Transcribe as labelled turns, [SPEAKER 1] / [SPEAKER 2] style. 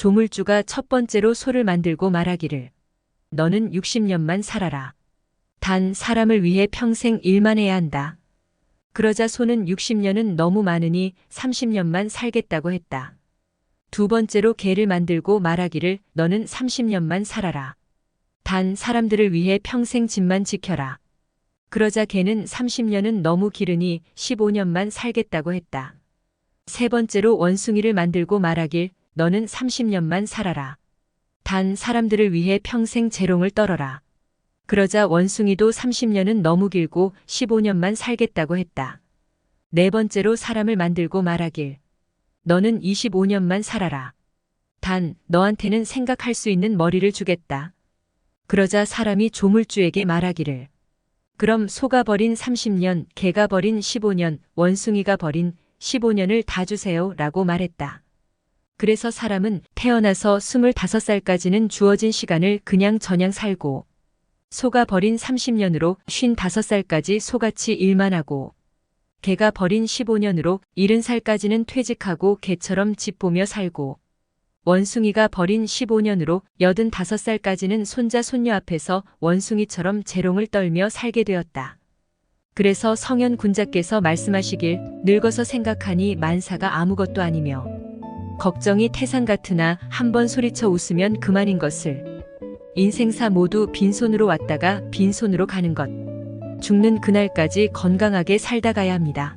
[SPEAKER 1] 조물주가 첫 번째로 소를 만들고 말하기를 너는 60년만 살아라. 단 사람을 위해 평생 일만 해야 한다. 그러자 소는 60년은 너무 많으니 30년만 살겠다고 했다. 두 번째로 개를 만들고 말하기를 너는 30년만 살아라. 단 사람들을 위해 평생 집만 지켜라. 그러자 개는 30년은 너무 기르니 15년만 살겠다고 했다. 세 번째로 원숭이를 만들고 말하길 너는 30년만 살아라. 단 사람들을 위해 평생 재롱을 떨어라. 그러자 원숭이도 30년은 너무 길고 15년만 살겠다고 했다. 네 번째로 사람을 만들고 말하길 너는 25년만 살아라. 단 너한테는 생각할 수 있는 머리를 주겠다. 그러자 사람이 조물주에게 말하기를 그럼 소가 버린 30년, 개가 버린 15년, 원숭이가 버린 15년을 다 주세요 라고 말했다. 그래서 사람은 태어나서 25살까지는 주어진 시간을 그냥 저냥 살고 소가 버린 30년으로 55살까지 소같이 일만 하고 개가 버린 15년으로 70살까지는 퇴직하고 개처럼 집 보며 살고 원숭이가 버린 15년으로 85살까지는 손자 손녀 앞에서 원숭이처럼 재롱을 떨며 살게 되었다. 그래서 성현 군자께서 말씀하시길 늙어서 생각하니 만사가 아무것도 아니며 걱정이 태산 같으나 한번 소리쳐 웃으면 그만인 것을 인생사 모두 빈손으로 왔다가 빈손으로 가는 것 죽는 그날까지 건강하게 살다 가야 합니다.